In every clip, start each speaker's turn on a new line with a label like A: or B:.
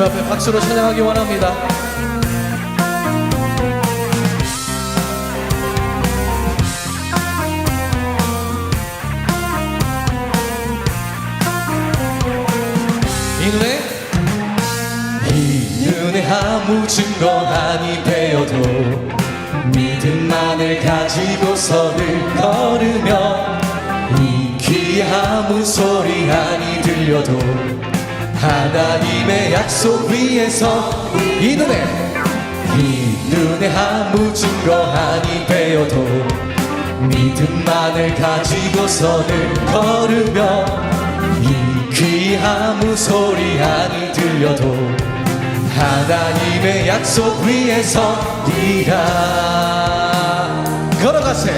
A: 주님 앞에 박수로 찬양하기 원합니다. 이 눈에 이 눈에 아무 증거 아니 되어도 믿음만을 가지고서는 걸으며 이 귀에 아무 소리 아니 들려도 하나님의 약속 위에서 이 눈에 이 눈에 아무 증거 아니 되어도 믿음만을 가지고서는 걸으며 이 귀 아무 소리 아니 들려도 하나님의 약속 위에서 네가 걸어가세.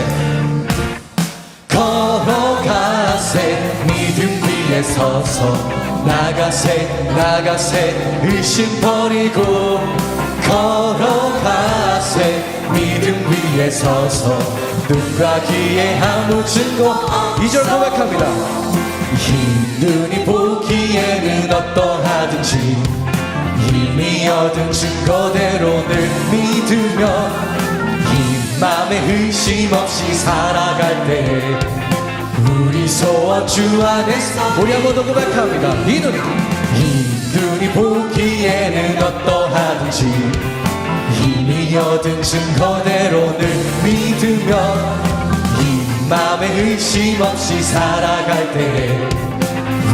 A: 걸어가세. 믿음 위에 서서 나가세 나가세. 의심 버리고 걸어가세. 믿음 위에 서서 눈과 귀에 아무 증거 2절 고백합니다. 이 눈이 보기에는 어떠하든지 이미 얻은 증거대로 늘 믿으며 이 맘에 의심 없이 살아갈 때 우리 소원 주 안에서 우리 한번 더 고백합니다. 이 눈이 이 눈이 보기에는 어떠하든지 이미 얻은 증거대로 늘 믿으며 이 맘에 의심 없이 살아갈 때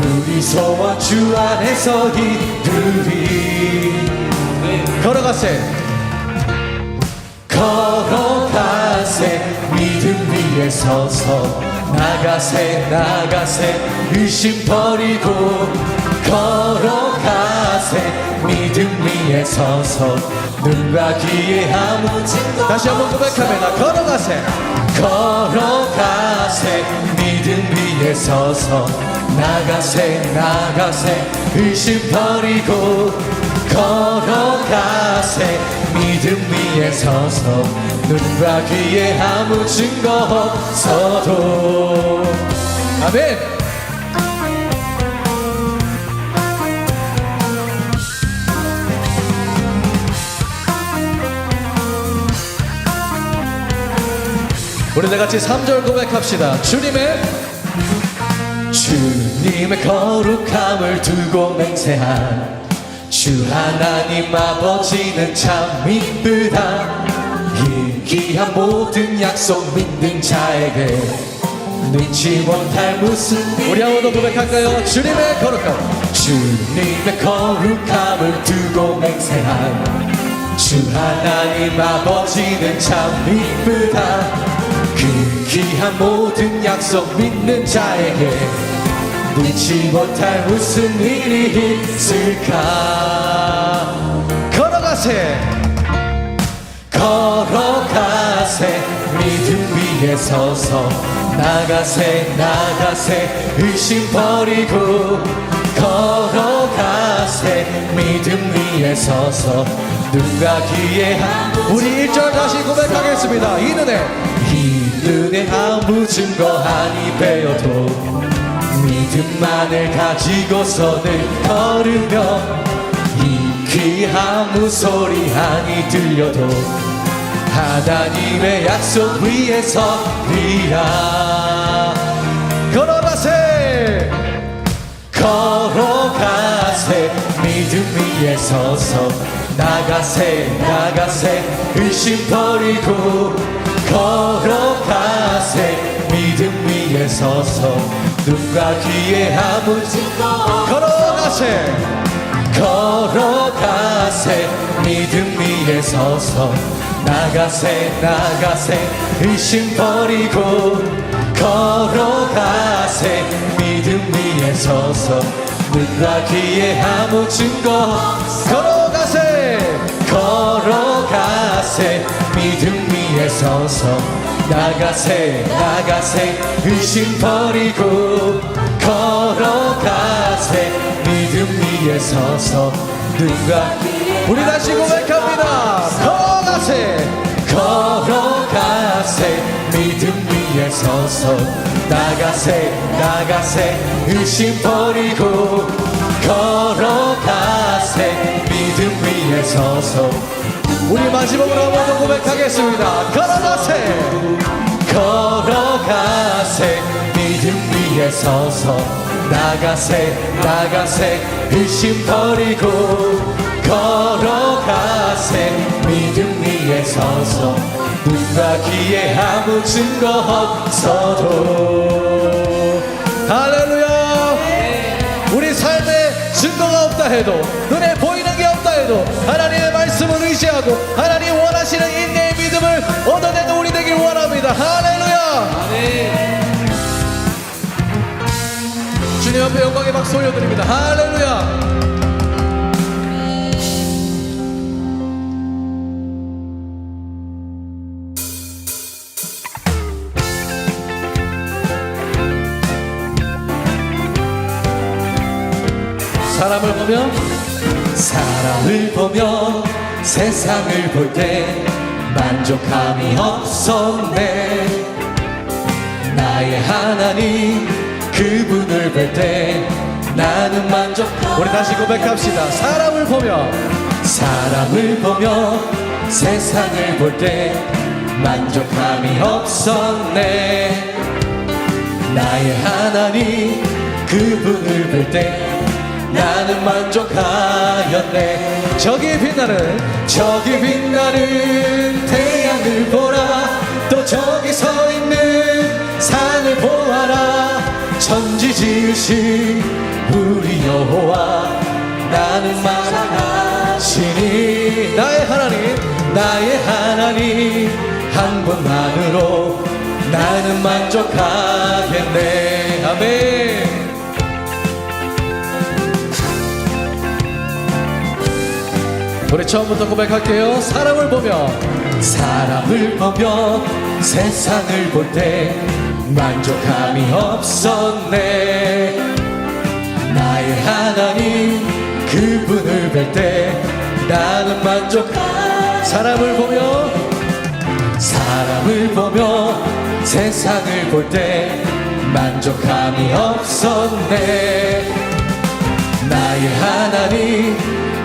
A: 우리 소원 주 안에서 이루리 걸어가세. 걸어가세 믿음 위에 서서 나가세 나가세. 의심 버리고 걸어가세. 믿음 위에 서서 눈과 귀에 아무 증거 다시 한번 고백합니다. 걸어가세. 걸어가세. 믿음 위에 서서 나가세 나가세. 의심 버리고 걸어가세. 믿음 위에 서서 눈과 귀에 아무 증거 없어도. 아멘. 우리 다 같이 3절 고백합시다. 주님의 주님의 거룩함을 두고 맹세한 주 하나님 아버지는 참 이쁘다 이 귀한 모든 약속 믿는 자에게 눈치 못할 무슨 우리 한 번 더 고백할까요? 주님의 거룩함. 주님의 거룩함을 두고 맹세한 주 하나님 아버지는 참 이쁘다. 그 귀한 모든 약속 믿는 자에게 눈치 못할 무슨 일이 있을까? 걸어가세 걸어가세. 믿음 위에 서서 나가세 나가세. 의심 버리고 걸어가세. 믿음 위에 서서 눈과 귀에 우리 1절 다시 고백하겠습니다. 이 눈에 이 눈에 아무 증거 아니 배어도 믿음만을 가지고서는 걸으며 이 귀 아무 소리 아니 들려도 하나님의 약속 위에서 리라 걸어가세. 걸어가세. 믿음 위에 서서 나가세 나가세. 의심 버리고 걸어가세. 믿음 위에 서서 눈과 귀에 아무 증거 걸어가세. 걸어가세. 믿음 위에 서서 나가세 나가세. 의심 버리고 걸어가세. 믿음 위에 서서 눈과 귀에 아무 증거 걸어가세! 걸어가세. 믿음 위에 서서 나가세 나가세. 의심 버리고 걸어가세. 믿음 위에 서서 눈과 우리 다시 고백합니다 걸어가세. 걸어가세. 믿음 위에 서서 나가세 나가세. 의심 버리고 걸어가세. 서서. 우리 마지막으로 한 번 더 고백하겠습니다. 걸어가세. 걸어가세. 믿음 위에 서서 나가세 나가세. 의심 버리고 걸어가세. 믿음 위에 서서 눈과 귀에 아무 증거 없어도. 할렐루야. 우리 삶에 증거가 없다 해도 눈에 보이는 게 없다 해도 하나님의 말씀을 의지하고 하나님 원하시는 인내의 믿음을 얻어내는 우리 되길 원합니다. 할렐루야. 주님 앞에 영광의 박수 올려드립니다. 할렐루야 보며 사람을 보며 세상을 볼 때 만족함이 없었네. 나의 하나님 그분을 볼 때 나는 만족 우리 다시 고백합시다. 사람을 보며 사람을 보며 세상을 볼 때 만족함이 없었네. 나의 하나님 그분을 볼때 나는 만족하였네. 저기 빛나는 저기 빛나는 태양을 보라. 또 저기 서 있는 산을 보아라. 천지 지으신 우리 여호와 나는 만하시니. 나의 하나님 나의 하나님 한 분만으로 나는 만족하겠네. 아멘 우리 처음부터 고백할게요. 사람을 보며 사람을 보며 세상을 볼 때 만족함이 없었네. 나의 하나님 그분을 뵐 때 나는 만족 사람을 보며 사람을 보며 세상을 볼 때 만족함이 없었네. 나의 하나님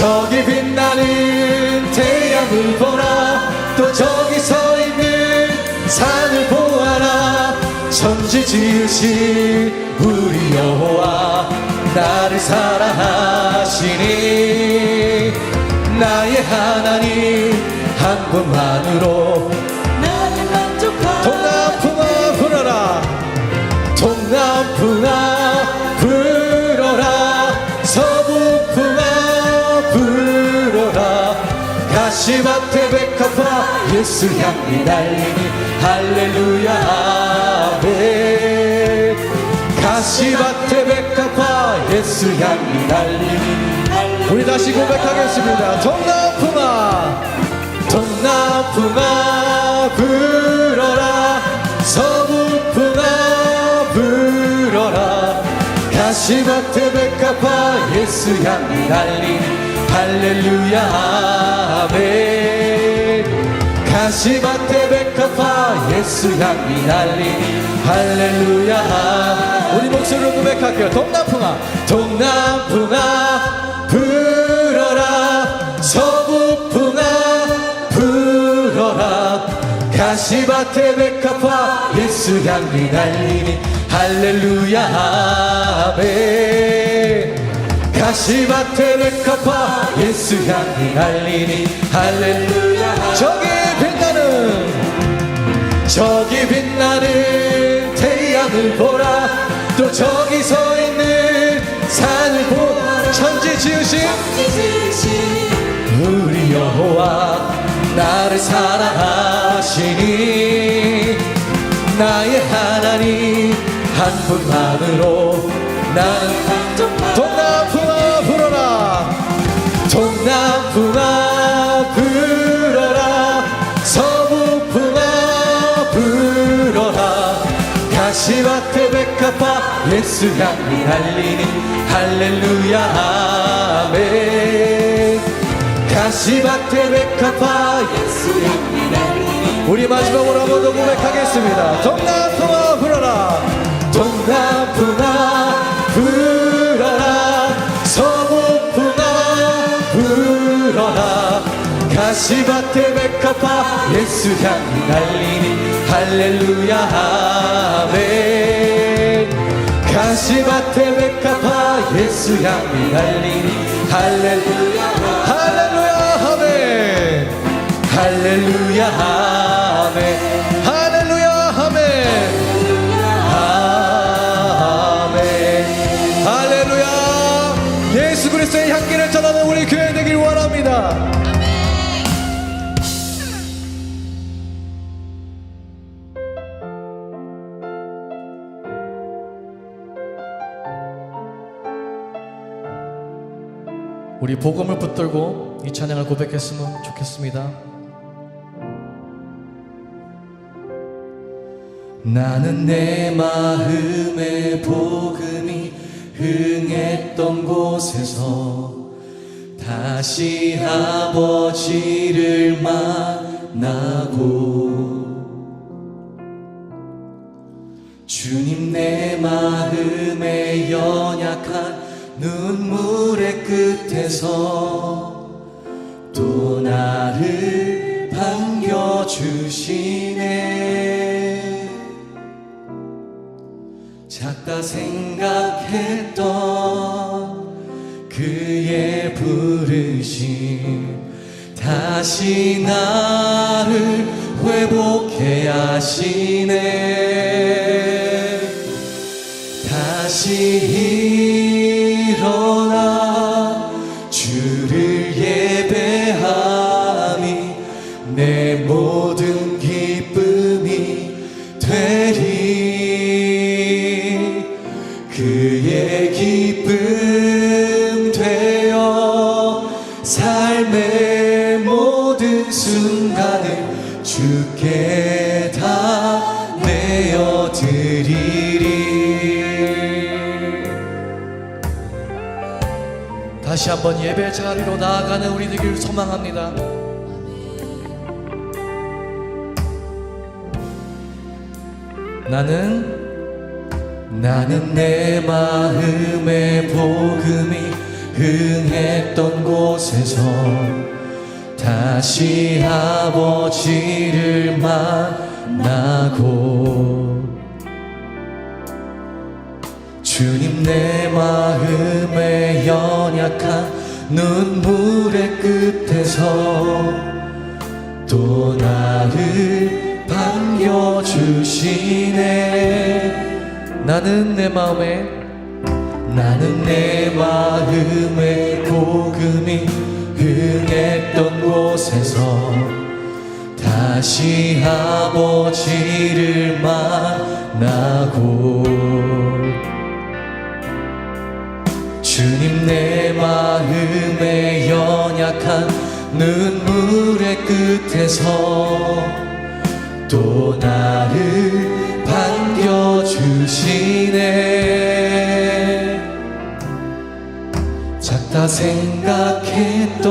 A: 저기 빛나는 태양을 보라. 또 저기 서 있는 산을 보아라. 천지 지으신 우리 여호와 나를 사랑하시니. 나의 하나님 한 분만으로 가시밭에 백합화 예수 향기 날리니 할렐루야. 가시밭에 백합화 예수 향기 날리니 우리 다시 고백하겠습니다. 동남풍아. 동남풍아 불어라. 서북풍아 불어라. 가시밭에 백합화 예수 향기 날리니 할렐루야 아멘. 가시밭에 백합화 예수 향기 날리니. 할렐루야 우리 목소리로 고백할게요. 동남풍아 동남풍아 불어라. 서북풍아 불어라. 가시밭에 백합화 예수 향기 날리니. 할렐루야 아멘. 가시밭에 백합화 예수 향기 날리니 할렐루야. 저기 빛나는 저기 빛나는 태양을 보라. 또 저기 서 있는 산을 보라. 천지 지으신 우리 여호와 나를 사랑하시니 나의 하나님 한 분만으로 나는 동남 남풍아 불어라. 서부풍아 불어라. 가시밭에 백합화 예수 향이 네 날리는 할렐루야 아멘. 가시밭에 백합화 예수 향이 네 날리니. 우리 마지막으로 한번 더 고백하겠습니다. 동남풍아 불어라. 동남풍아 불어라 시밭에 백합화 예수 향기 달리니 할렐루야 아멘. 가시밭에 백합화 예수 달리니 할렐루야 할렐루야 우리 복음을 붙들고 이 찬양을 고백했으면 좋겠습니다. 나는 내 마음의 복음이 흥했던 곳에서 다시 아버지를 만나고 주님 내 마음의 연약한 눈물의 끝에서 또 나를 반겨주시네. 작다 생각했던 그의 부르심 다시 나를 회복해 하시네. 다시 다시 한번 예배 자리로 나아가는 우리 되기를 소망합니다. 나는 나는 내 마음의 복음이 흥했던 곳에서 다시 아버지를 만나고 주님 내 마음의 연약한 눈물의 끝에서 또 나를 반겨주시네. 나는 내 마음에 나는 내 마음의 복음이 흥했던 곳에서 다시 아버지를 만나고 주님 내 마음의 연약한 눈물의 끝에서 또 나를 반겨주시네. 작다 생각했던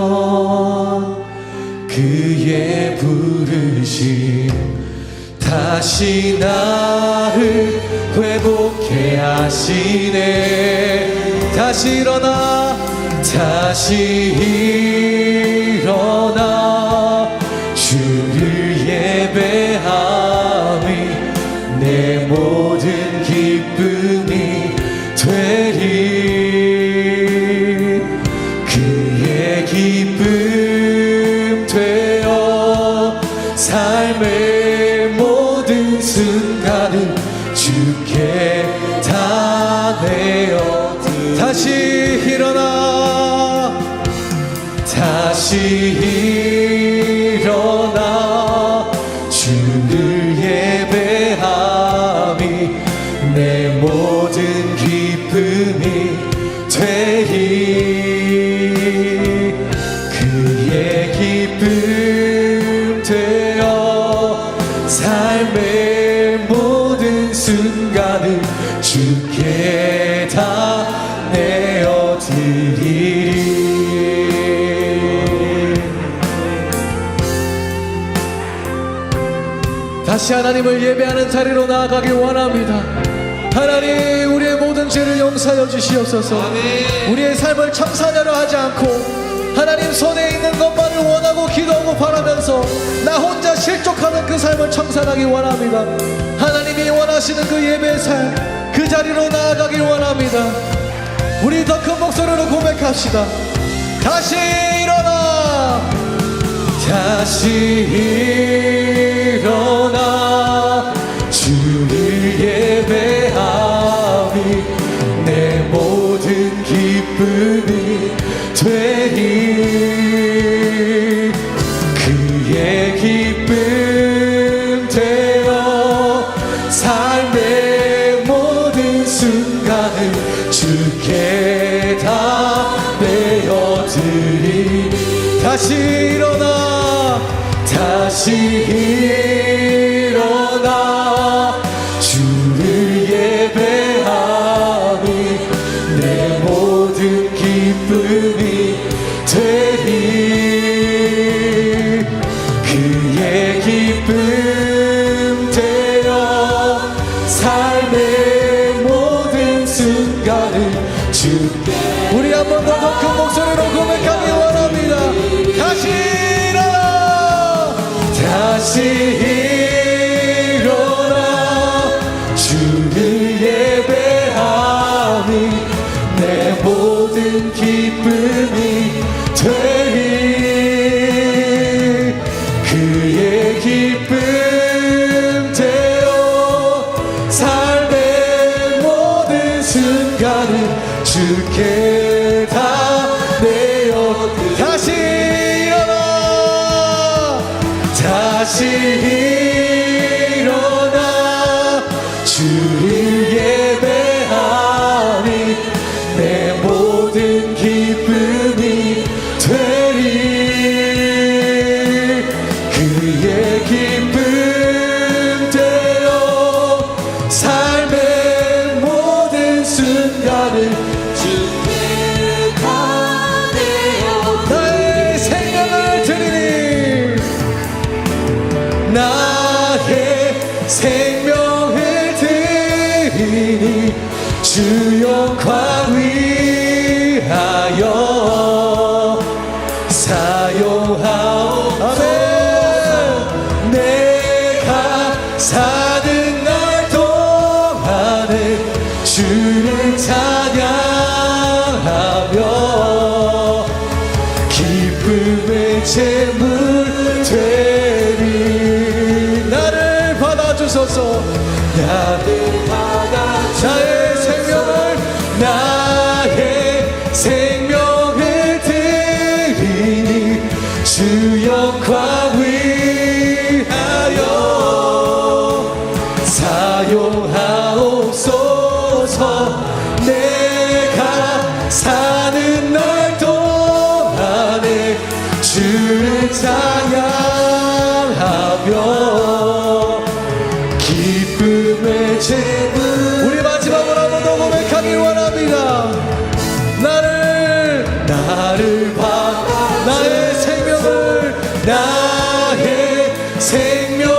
A: 그의 부르심 다시 나를 회복해 하시네 다시 일어나 다시 일어나. 주를 예배함이 내 모든 기쁨이 되리 그의 기쁨 되어 삶의 모든 순간을 주께 다시 일어나 다시 일어나 다시 하나님을 예배하는 자리로 나아가길 원합니다. 하나님 우리의 모든 죄를 용서하여 주시옵소서. 우리의 삶을 청산하려 하지 않고 하나님 손에 있는 것만을 원하고 기도하고 바라면서 나 혼자 실족하는 그 삶을 청산하기 원합니다. 하나님이 원하시는 그 예배의 삶, 그 자리로 나아가길 원합니다. 우리 더 큰 목소리로 고백합시다. 다시 일어나, 다시 일어나, 순간을 주께 다 내어 다시 일어나. 다시 주 영광 Bring